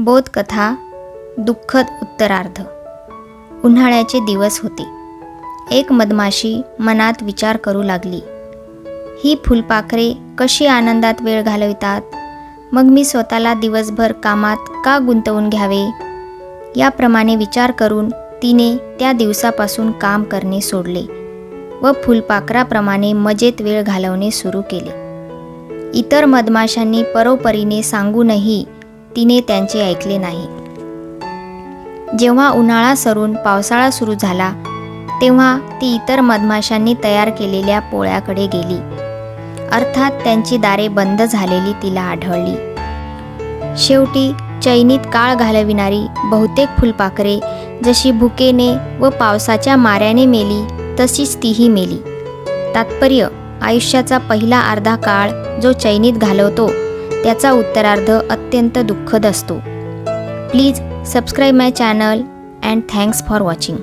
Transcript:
बोधकथा दुःखद उत्तरार्ध. उन्हाळ्याचे दिवस होते. एक मधमाशी मनात विचार करू लागली. ही फुलपाखरे कशी आनंदात वेळ घालवितात? मग मी स्वतःला दिवसभर कामात का गुंतवून घ्यावे? याप्रमाणे विचार करून तिने त्या दिवसापासून काम करणे सोडले व फुलपाखराप्रमाणे मजेत वेळ घालवणे सुरू केले. इतर मधमाशांनी परोपरीने सांगूनही तिने त्यांचे ऐकले नाही. जेव्हा उन्हाळा सरून पावसाळा सुरू झाला तेव्हा ती इतर मधमाशांनी तयार केलेल्या पोळ्याकडे गेली. अर्थात त्यांची दारे बंद झालेली तिला आढळली. शेवटी चैनीत काळ घालविणारी बहुतेक फुलपाखरे जशी भुकेने व पावसाच्या माऱ्याने मेली तशीच तीही मेली. तात्पर्य आयुष्याचा पहिला अर्धा काळ जो चैनीत घालवतो त्याचा उत्तरार्ध अत्यंत दुःखद असतो. Please subscribe my channel and thanks for watching.